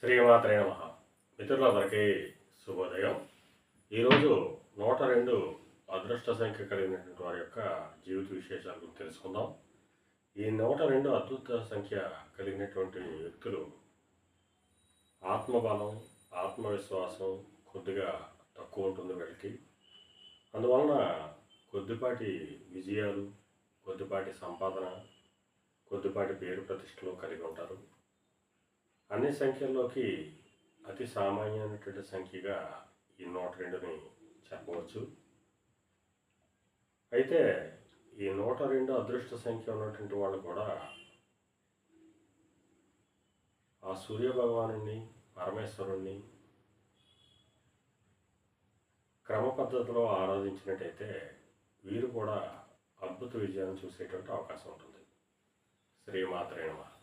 శ్రీమాత్రే నమ. మిత్రులందరికీ శుభోదయం. ఈరోజు నూట రెండు అదృష్ట సంఖ్య కలిగినటువంటి వారి యొక్క జీవిత విశేషాల గురించి తెలుసుకుందాం. ఈ నూట రెండు అద్భుత సంఖ్య కలిగినటువంటి వ్యక్తులు ఆత్మబలం ఆత్మవిశ్వాసం కొద్దిగా తక్కువ ఉంటుంది వీళ్ళకి. అందువలన కొద్దిపాటి విజయాలు కొద్దిపాటి సంపాదన కొద్దిపాటి పేరు ప్రతిష్టలు కలిగి ఉంటారు. అన్ని సంఖ్యల్లోకి అతి సామాన్యమైనటువంటి సంఖ్యగా ఈ నూట రెండుని చెప్పవచ్చు. అయితే ఈ నూట రెండు అదృష్ట సంఖ్య ఉన్నటువంటి వాళ్ళు కూడా ఆ సూర్యభగవాను పరమేశ్వరుణ్ణి క్రమ పద్ధతిలో ఆరాధించినట్టయితే వీరు కూడా అద్భుత విజయాన్ని చూసేటువంటి అవకాశం ఉంటుంది. శ్రీమాత్రేణ నమః.